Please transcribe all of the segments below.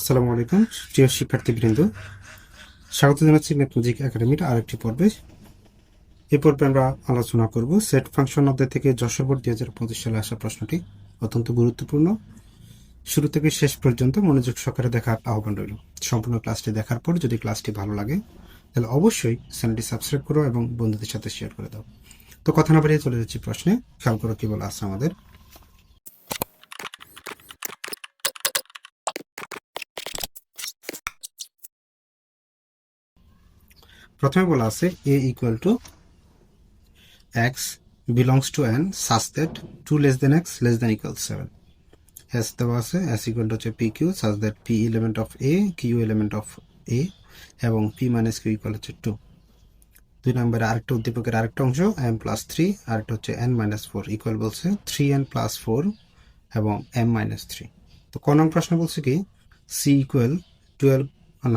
আসসালামু আলাইকুম, প্রিয় শিক্ষার্থীবৃন্দ। স্বাগত জানাচ্ছি ম্যাথমেটিক একাডেমির আরেকটি পর্বে। এই পর্বে আমরা আলোচনা করব সেট ফাংশন অধ্যায় থেকে যশোর দুই হাজার পঁচিশ সালে আসা প্রশ্নটি। অত্যন্ত গুরুত্বপূর্ণ। শুরু থেকে শেষ পর্যন্ত মনোযোগ সহকারে দেখার আহ্বান রইল। সম্পূর্ণ ক্লাসটি দেখার পর যদি ক্লাসটি ভালো লাগে, তাহলে অবশ্যই চ্যানেলটি সাবস্ক্রাইব করো এবং বন্ধুদের সাথে শেয়ার করে দাও। তো কথা না বাড়িয়ে চলে যাচ্ছি প্রশ্নে। খেয়াল করো কি বলে আমাদের। প্রথমে বলা আছে A equal to X belongs to N such that two less than X less than equal seven S দেওয়া আছে এস ইকুয়াল টু হচ্ছে P Q such that P element of A Q element of A এবং P minus Q equal হচ্ছে two দুই নম্বরে আরেকটা উদ্দীপকের আরেকটা অংশ এম প্লাস থ্রি আরেকটা হচ্ছে এন মাইনাস ফোর ইকুয়াল বলছে থ্রি এন প্লাস ফোর এবং এম মাইনাস থ্রি তো ক নং প্রশ্ন বলছে কি C equal twelve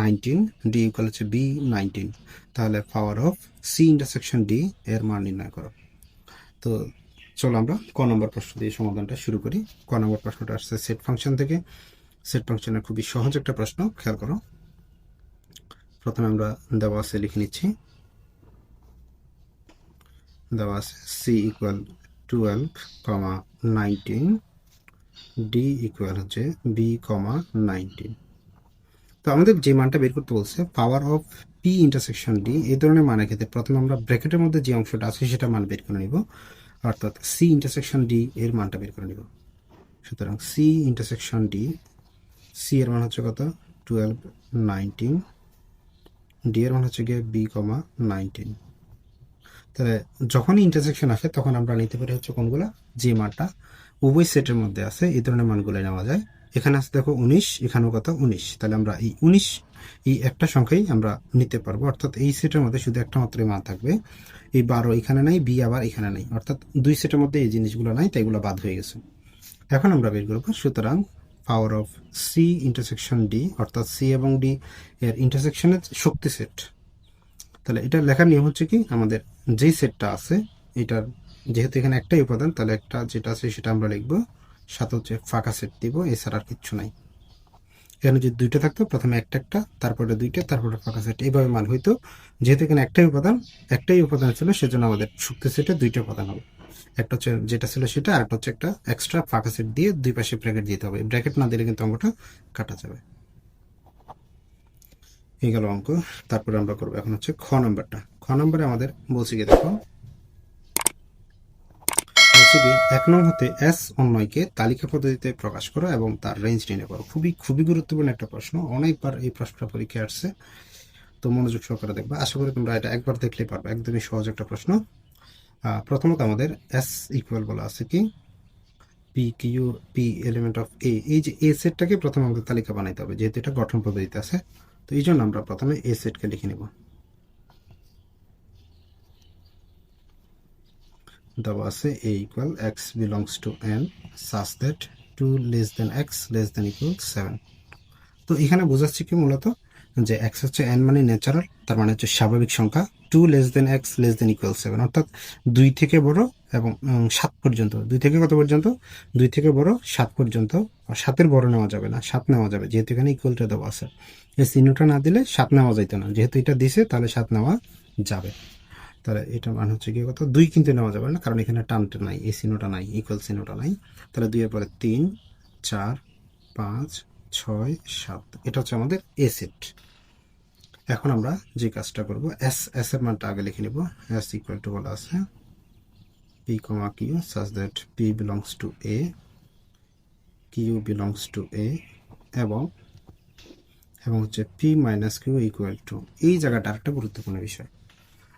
nineteen D equal হচ্ছে বি নাইনটিন তাহলে power of C intersection D এর মান নির্ণয় করো। তো চলো আমরা ক নম্বর প্রশ্ন দিয়ে সমাধানটা শুরু করি। ক নম্বর প্রশ্নটা আসছে সেট ফাংশন থেকে। সেট ফাংশনের খুবই সহজ একটা প্রশ্ন, খেয়াল করো। প্রথমে আমরা দেওয়া আছে লিখে নিচ্ছি। দেওয়া আছে C equal twelve comma nineteen D equal হচ্ছে বি কমা নাইনটিন তো আমাদের যে মানটা বের করতে বলছে power of P intersection D এই ধরনের মানের ক্ষেত্রে প্রথমে আমরা ব্র্যাকেটের মধ্যে যে অংশটা আছে সেটা মান বের করে নিব। অর্থাৎ সি ইন্টারসেকশন ডি এর মানটা বের করে নিব। সুতরাং সি ইন্টারসেকশন ডি সি এর মান হচ্ছে কত? টুয়েলভ নাইনটিন ডি এর মান হচ্ছে গিয়ে বি কমা নাইনটিন তাহলে যখনই ইন্টারসেকশন আসে, তখন আমরা নিতে পারি হচ্ছে কোনগুলা? যে মানটা উভয় সেটের মধ্যে আছে, এই ধরনের মানগুলো নেওয়া যায়। এখানে আছে দেখো উনিশ, এখানেও কত উনিশ। তাহলে আমরা এই উনিশ, এই একটা সংখ্যাই আমরা নিতে পারব। অর্থাৎ এই সেটের মধ্যে শুধু একটা মাত্রই মান থাকবে। এই বারো এখানে নাই, বি আবার এখানে নাই। অর্থাৎ দুই সেটের মধ্যে এই জিনিসগুলো নাই, তাই এগুলো বাদ হয়ে গেছে। এখন আমরা বের করব, সুতরাং power of C intersection D অর্থাৎ সি এবং ডি এর ইন্টারসেকশনের শক্তি সেট তাহলে এটা লেখার নিয়ম হচ্ছে কি, আমাদের যেই সেটটা আছে, এটার যেহেতু এখানে একটাই উপাদান, তাহলে একটা যেটা আছে সেটা আমরা লিখব সাথে হচ্ছে ফাঁকা সেট দিব, এছাড়া আর কিচ্ছু নাই। এখানে যদি দুইটা থাকতো, প্রথমে একটা একটা, তারপরে দুইটা, তারপরে ফাঁকা সেট এইভাবে মান হইতো। যেহেতু এখানে একটাই উপাদান একটাই উপাদান ছিল, সেজন্য আমাদের শুক্তি সেটে দুইটা উপাদান হবে। একটা হচ্ছে যেটা ছিল সেটা, আর একটা হচ্ছে একটা এক্সট্রা ফাঁকা সেট দিয়ে দুই পাশে ব্র্যাকেট দিতে হবে। ব্র্যাকেট না দিলে কিন্তু অঙ্কটা কাটা যাবে। এই গেল অঙ্ক। তারপরে আমরা করব এখন হচ্ছে খ নম্বরটা। খ নম্বরে আমাদের বলছি কি দেখো বলছি এক নং হতে এস অন্যয়কে তালিকা পদ্ধতিতে প্রকাশ করো এবং তার রেঞ্জ নির্ণয় করো। খুবই খুবই গুরুত্বপূর্ণ একটা প্রশ্ন। অনেকবার এই প্রশ্নটা পরীক্ষায় আসছে। তো মনোযোগ সহকারে দেখবে। আশা করি তোমরা এটা একবার দেখলেই পারবে। একদমই সহজ একটা প্রশ্ন। প্রথমত আমাদের এস ইকুয়াল বলা আছে কি? P Q P element of A এই যে এ সেটটাকে প্রথমে আমাদের তালিকা বানাইতে হবে, যেহেতু এটা গঠন পদ্ধতিতে আছে। তো এই জন্য আমরা প্রথমে এ সেটকে লিখে নেব। দেওয়া আছে A equal X belongs to N such that two less than X less than equal seven তো এখানে বোঝাচ্ছি কি মূলত? যে এক্স হচ্ছে এন মানে ন্যাচারাল তার মানে হচ্ছে স্বাভাবিক সংখ্যা। Two less than X less than equal seven অর্থাৎ দুই থেকে বড় এবং সাত পর্যন্ত। দুই থেকে কত পর্যন্ত? দুই থেকে বড় সাত পর্যন্ত। সাতের বড় নেওয়া যাবে না, সাত নেওয়া যাবে, যেহেতু এখানে ইকুয়ালটা দেওয়া আছে। এই চিহ্নটা না দিলে সাত নেওয়া যাইতো না। যেহেতু এটা দিছে, তাহলে সাত নেওয়া যাবে। তাহলে এটা মান হচ্ছে কি কত দুই কিন্তু নেওয়া যাবে না, কারণ এখানে টানটা নাই এই চিহ্নটা নাই ইকুয়াল চিহ্নটা নাই। তাহলে দুইয়ের পরে তিন, চার, পাঁচ, ছয়, সাত, এটা হচ্ছে আমাদের এ সেট এখন আমরা যে কাজটা করব এস এস এর মানটা আগে লিখে নিব। এস ইকুয়াল টু বলা আছে P comma Q such that P belongs to A Q belongs to A এবং এবং হচ্ছে P minus Q equal to এই জায়গাটা একটা গুরুত্বপূর্ণ বিষয়।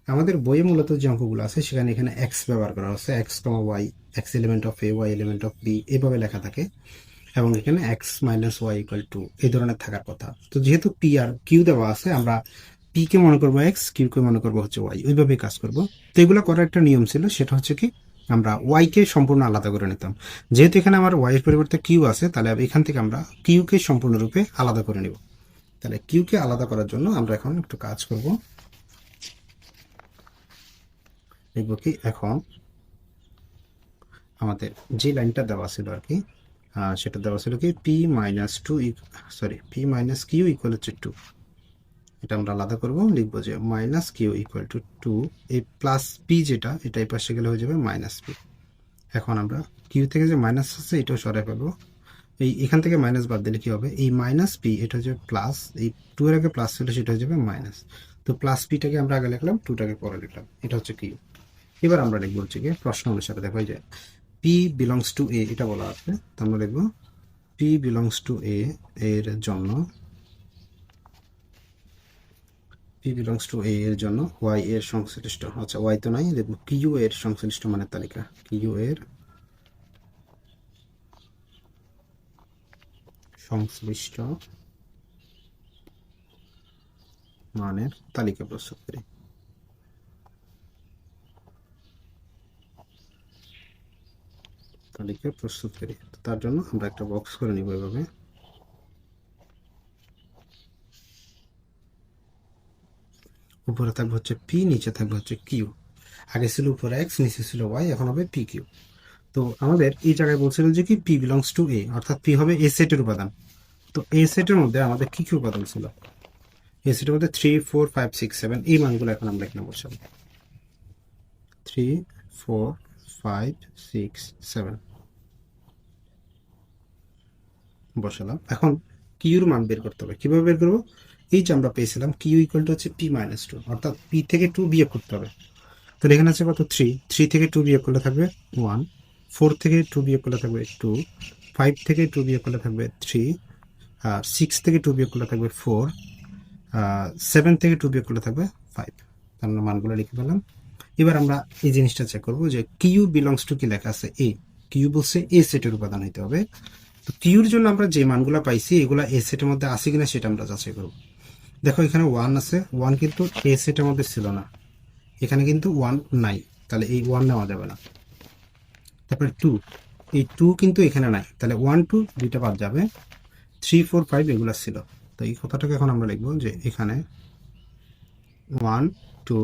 আমাদের বইয়ে মূলত যে অঙ্কগুলো আছে, সেখানে এখানে এক্স ব্যবহার করা হচ্ছে। X comma Y X element of A Y element of B এভাবে লেখা থাকে। এবং এখানে X minus Y equal to এই ধরনের থাকার কথা। তো যেহেতু পি আর কিউ দেওয়া আছে, আমরা পি কে মনে করব এক্স কিউ কে মনে করব হচ্ছে ওয়াই ওইভাবেই কাজ করব। তো এগুলো করার একটা নিয়ম ছিল, সেটা হচ্ছে কি, আমরা ওয়াই কে সম্পূর্ণ আলাদা করে নিতাম। যেহেতু এখানে আমার ওয়াই এর পরিবর্তে কিউ আছে, তাহলে এখান থেকে আমরা কিউ কে সম্পূর্ণরূপে আলাদা করে নিব। তাহলে কিউ কে আলাদা করার জন্য আমরা এখন একটু কাজ করব। লিখব কি এখন আমাদের যে লাইনটা দেওয়া ছিল আর কি সেটা দেওয়া ছিল কি P minus two sorry P minus Q equal হচ্ছে টু এটা আমরা আলাদা করব, লিখব যে minus Q equal to two এই প্লাস পি যেটা, এটা এই পাশে গেলে হয়ে যাবে মাইনাস পি এখন আমরা কিউ থেকে যে মাইনাস আছে এটাও সরাই ফেলব। এই এখান থেকে মাইনাস বাদ দিলে কি হবে? এই মাইনাস পি এটা হচ্ছে প্লাস এই টু এর আগে প্লাস ছিল, সেটা হয়ে যাবে মাইনাস তো প্লাস পিটাকে আমরা আগে লিখলাম টুটাকে পরে লিখলাম। এটা হচ্ছে কিউ এবার আমরা লিখব হচ্ছে কি প্রশ্ন অনুসারে দেখো এই যে পি বিলংস টু এ এটা বলা আছে। তো আমরা লিখব পি বিলংস টু এ এর জন্য পি বিলংস টু এ এর জন্য ওয়াই এর সংশ্লিষ্ট আচ্ছা ওয়াই তো নাই, দেখব কিউ এর সংশ্লিষ্ট মানের তালিকা। কিউ এর সংশ্লিষ্ট মানের তালিকা প্রস্তুত করি। তালিকা প্রস্তুত করি। তার জন্য আমরা একটা বক্স করে নিব এভাবে। উপরে থাকবে হচ্ছে পি নিচে থাকবে হচ্ছে কিউ আগে ছিল উপরে এক্স নিচে ছিল ওয়াই এখন হবে পি কিউ তো আমাদের এই জায়গায় বলছিল যে কি পি বিলংস টু এ অর্থাৎ পি হবে এ সেটের উপাদান। তো এ সেটের মধ্যে আমাদের কি কি উপাদান ছিল? এ সেটের মধ্যে three four five six seven এই মানগুলো এখন আমরা এখানে বসাবো। Three four five six seven বসালাম। এখন কিউর মান বের করতে হবে। কীভাবে বের করব? এই যে আমরা পেয়েছিলাম কিউ ইকুয়াল টু হচ্ছে পি মাইনাস টু অর্থাৎ পি থেকে টু বিয়োগ করতে হবে। তাহলে এখানে আছে কত? থ্রি থ্রি থেকে টু বিয়োগ করলে থাকবে ওয়ান ফোর থেকে টু বিয়োগ করলে থাকবে টু ফাইভ থেকে টু বিয়োগ করলে থাকবে থ্রি সিক্স থেকে টু বিয়োগ করলে থাকবে ফোর সেভেন থেকে টু বিয়োগ করলে থাকবে ফাইভ তার আমরা মানগুলো লিখে পেলাম এবার আমরা এই জিনিসটা চেক করব যে কিউ বিলংস টু কি লেখা আছে? এ কিউ বলছে এ সেটের উপাদান হইতে হবে। তো কিউর জন্য আমরা যে মানগুলো পাইছি, এগুলা এ সেটের মধ্যে আছে কিনা সেটা আমরা যাচাই করব। দেখো, এখানে ওয়ান আছে। ওয়ান কিন্তু এ সেটের মধ্যে ছিল না। এখানে কিন্তু ওয়ান নাই। তাহলে এই ওয়ান নেওয়া যাবে না। তারপরে টু এই টু কিন্তু এখানে নাই। তাহলে ওয়ান টু দুইটা বাদ যাবে। থ্রি ফোর ফাইভ এগুলো ছিল। তো এই কথাটাকে এখন আমরা লিখব যে এখানে one two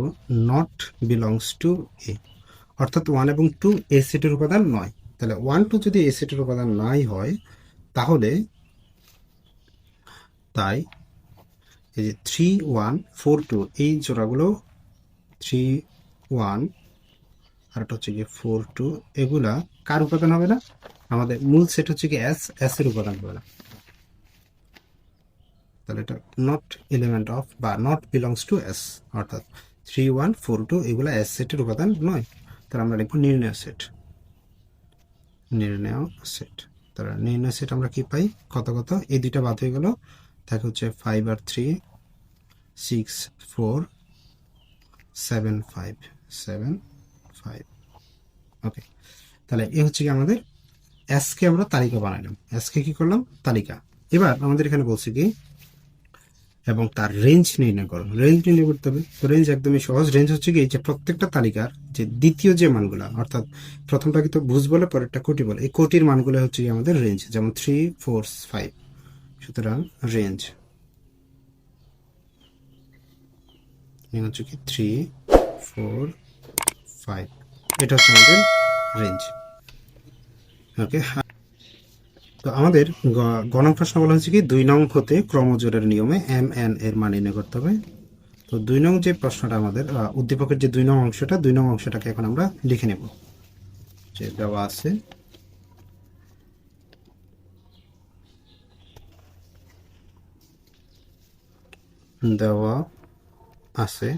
not belongs to A অর্থাৎ ওয়ান এবং টু এ সেটের উপাদান নয়। তাহলে ওয়ান টু যদি এ সেটের উপাদান নাই হয়, তাহলে তাই এই যে থ্রি ওয়ান ফোর টু এই জোড়াগুলো থ্রি ওয়ান আর একটা হচ্ছে গিয়ে ফোর টু এগুলা কার উপাদান হবে না? আমাদের মূল সেট হচ্ছে কি এস এস এর উপাদান হবে না। তাহলে এটা নট এলিমেন্ট অফ বা নট বিলংস টু এস অর্থাৎ থ্রি ওয়ান ফোর টু এগুলো এস সেটের উপাদান নয়। তাহলে আমরা লিখব নির্ণয় সেট নির্ণয় সেট তাহলে নির্ণয় সেট আমরা কি পাই? কত কত? এই দুইটা বাদ হয়ে গেল। থাকে হচ্ছে ফাইভ আর three six four seven five seven five okay তাহলে এ হচ্ছে কি আমাদের এসকে আমরা তালিকা বানাইলাম এসকে কি করলাম? তালিকা। এবার আমাদের এখানে বলছি কি, এবং তার রেঞ্জ নির্ণয় করো। রেঞ্জ নির্ণয় করতে হবে। তো রেঞ্জ একদমই সহজ। রেঞ্জ হচ্ছে কি যে প্রত্যেকটা তালিকার যে দ্বিতীয় যে মানগুলো, অর্থাৎ প্রথমটা কিন্তু ভুজ বলে, পরেরটা কোটি বলে। এই কোটির মানগুলো হচ্ছে কি আমাদের রেঞ্জ যেমন থ্রি ফোর ফাইভ সুতরাং রেঞ্জ হচ্ছে কি থ্রি ফোর ফাইভ এটা হচ্ছে আমাদের রেঞ্জ ওকে তো আমাদের গ- গ প্রশ্ন বলা হচ্ছে কি, দুই নং হতে ক্রমজোরের নিয়মে এম এন এর মান নির্ণয় করতে হবে। তো দুই নং যে প্রশ্নটা আমাদের উদ্দীপকের যে দুই নং অংশটা, দুই নং অংশটাকে এখন আমরা লিখে নেব। যে দেওয়া আছে দেওয়া আছে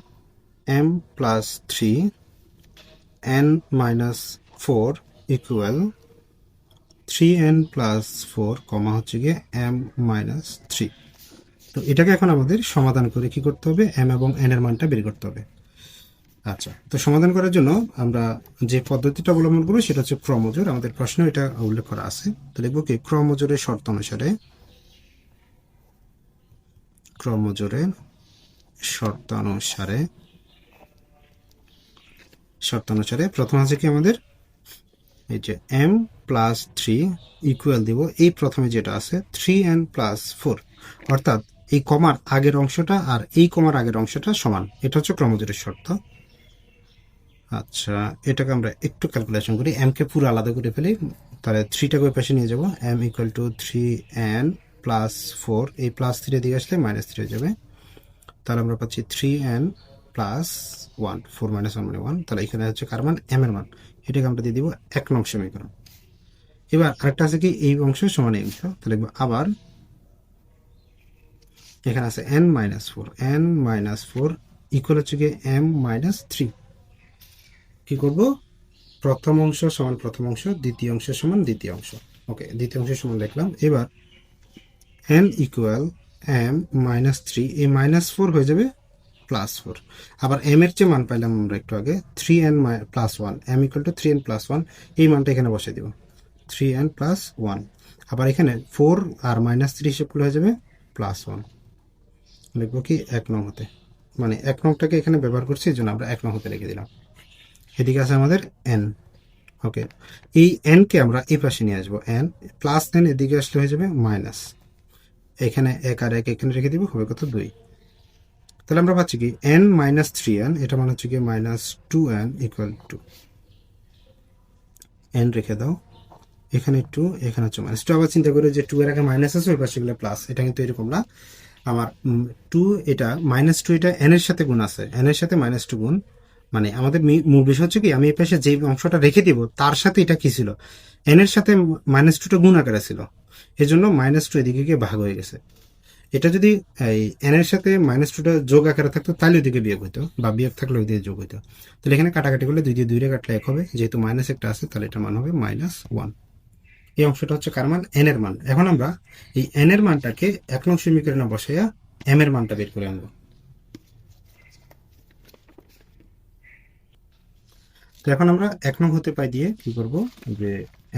M plus three minus four equal three N plus four comma হচ্ছে গিয়ে এম মাইনাস থ্রি তো এটাকে এখন আমাদের সমাধান করে কি করতে হবে? এম এবং এন এর মানটা বের করতে হবে। আচ্ছা তো সমাধান করার জন্য আমরা যে পদ্ধতিটা অবলম্বন করব সেটা হচ্ছে ক্রমজোর আমাদের প্রশ্নে এটা উল্লেখ করা আছে। তো লিখব কি? ক্রমজোরের শর্ত অনুসারে ক্রমজোরের শর্তানুসারে শর্তানুসারে প্রথম আছে কি আমাদের? এই যে এম প্লাস থ্রি ইকুয়াল দিব। এই প্রথমে যেটা আছে থ্রি এন প্লাস ফোর অর্থাৎ এই কমার আগের অংশটা আর এই কমার আগের অংশটা সমান। এটা হচ্ছে ক্রমজোরের শর্ত। আচ্ছা এটাকে আমরা একটু ক্যালকুলেশন করি। এম কে পুরো আলাদা করে ফেলি, তাহলে থ্রিটাকে ওই পাশে নিয়ে যাব। M equal to three N plus four এই প্লাস থ্রি দিয়ে আসলে মাইনাস থ্রি হয়ে যাবে। তাহলে আমরা পাচ্ছি three N plus one four minus one মানে ওয়ান তাহলে এখানে হচ্ছে কার মান? এম এর মান। এটাকে আমরা দিয়ে দিব এক নং সমীকরণ। এবার আরেকটা আছে কি? এই অংশ সমান এই অংশ। তাহলে আবার এখানে আছে N minus four N minus four equal হচ্ছে গিয়ে এম মাইনাস থ্রি কি করব? প্রথম অংশ সমান প্রথম অংশ, দ্বিতীয় অংশ সমান দ্বিতীয় অংশ। ওকে দ্বিতীয় অংশ সমান লিখলাম এবার N equal M minus three এই মাইনাস ফোর হয়ে যাবে প্লাস ফোর আবার এম এর যে মান পাইলাম আমরা একটু আগে three N plus one M equal to three N plus one এই মানটা এখানে বসে দিব। থ্রি এন প্লাস ওয়ান আবার এখানে ফোর আর মাইনাস থ্রি হিসেব করলে হয়ে যাবে প্লাস ওয়ান লিখব কি এক নং হতে। মানে এক নংটাকে এখানে ব্যবহার করছি, এই জন্য আমরা এক নং হতে রেখে দিলাম। এদিকে আছে আমাদের এন ওকে এই এন কে আমরা এই পাশে নিয়ে আসব। এন প্লাস এন এদিকে আসলে হয়ে যাবে মাইনাস এখানে এক আর এক এখানে রেখে দিব, হবে কত দুই। তাহলে আমরা পাচ্ছি কি? এন মাইনাস থ্রি এন এটা মানে হচ্ছে কি minus two N equal to N রেখে দাও। এখানে টু এখানে হচ্ছে মাইনাস টু আবার চিন্তা করে যে টু এর আগে মাইনাস আছে, ওই পাশে গেলে প্লাস এটা কিন্তু এরকম না। আমার টু এটা মাইনাস টু এটা এন এর সাথে গুণ আছে। এন এর সাথে মাইনাস টু গুণ। মানে আমাদের মূল বিষয় হচ্ছে কি, আমি এই পাশে যে অংশটা রেখে দিব, তার সাথে এটা কি ছিল? এন এর সাথে মাইনাস টুটা গুণ আকারে ছিল। এজন্য মাইনাস টু এদিকে গিয়ে ভাগ হয়ে গেছে। এটা যদি, এই এন এর সাথে মাইনাস টুটা যোগ আকারে থাকতো, তাহলে ওইদিকে বিয়োগ হইতো, বা বিয়োগ থাকলে ওই দিকে যোগ হইতো। তাহলে এখানে কাটাকাটি করলে দুই দিয়ে দুই রে কাটলে এক হবে, যেহেতু মাইনাস একটা আছে, তাহলে এটার মান হবে মাইনাস ওয়ান এই অংশটা হচ্ছে কার মান? এন এর মান। এখন আমরা এই এন এর মানটাকে এক নং সমীকরণে বসাইয়া এম এর মানটা বের করে আনব। এখন আমরা এক নং হতে পাই দিয়ে কি করব? যে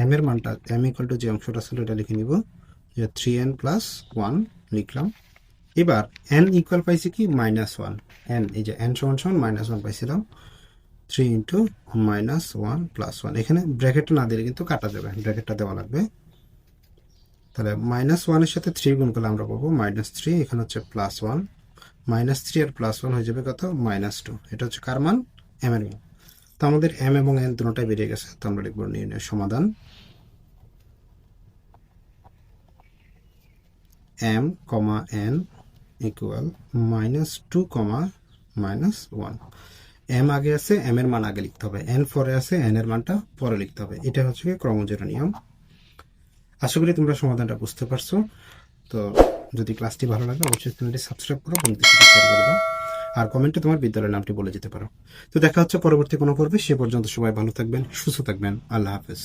এম এর মানটা এম ইকুয়াল টু যে অংশটা ছিল, এটা লিখে নিব। যে থ্রি এন প্লাস ওয়ান লিখলাম। এবার এন ইকুয়াল পাইছি কি? মাইনাস ওয়ান এন এই যে এন সমান সমান মাইনাস ওয়ান পাইছিলাম। Three into minus one plus one এখানে ব্র্যাকেটটা না দিলে কিন্তু কাটা যাবে। ব্র্যাকেটটা দেওয়া লাগবে। তাহলে মাইনাস ওয়ানের সাথে থ্রি গুণ করলে আমরা পাবো মাইনাস থ্রি এখানে হচ্ছে প্লাস ওয়ান মাইনাস থ্রি আর প্লাস ওয়ান হয়ে যাবে কত? মাইনাস টু এটা হচ্ছে কার মান? এম এর মান। তো আমাদের এম এবং এন দুটোটাই বেরিয়ে গেছে। তো আমরা লিখব নির্ণয় সমাধান। M comma N equal minus two comma minus one M আগে আছে এম এর মান আগে লিখতে হবে। এন পরে আছে এন এর মানটা পরে লিখতে হবে। এটা হচ্ছে কি ক্রমজোড় নিয়ম। আশা করি তোমরা সমাধানটা বুঝতে পারছ। তো যদি ক্লাসটি ভালো লাগে, অবশ্যই চ্যানেলটি সাবস্ক্রাইব করো, বন্ধুদের সাথে শেয়ার করে দাও। আর কমেন্টে তোমার বিদ্যালয়ের নামটি বলে যেতে পারো। তো দেখা হচ্ছে পরবর্তী কোনো পর্বে, সে পর্যন্ত সবাই ভালো থাকবেন, সুস্থ থাকবেন। আল্লাহ হাফেজ।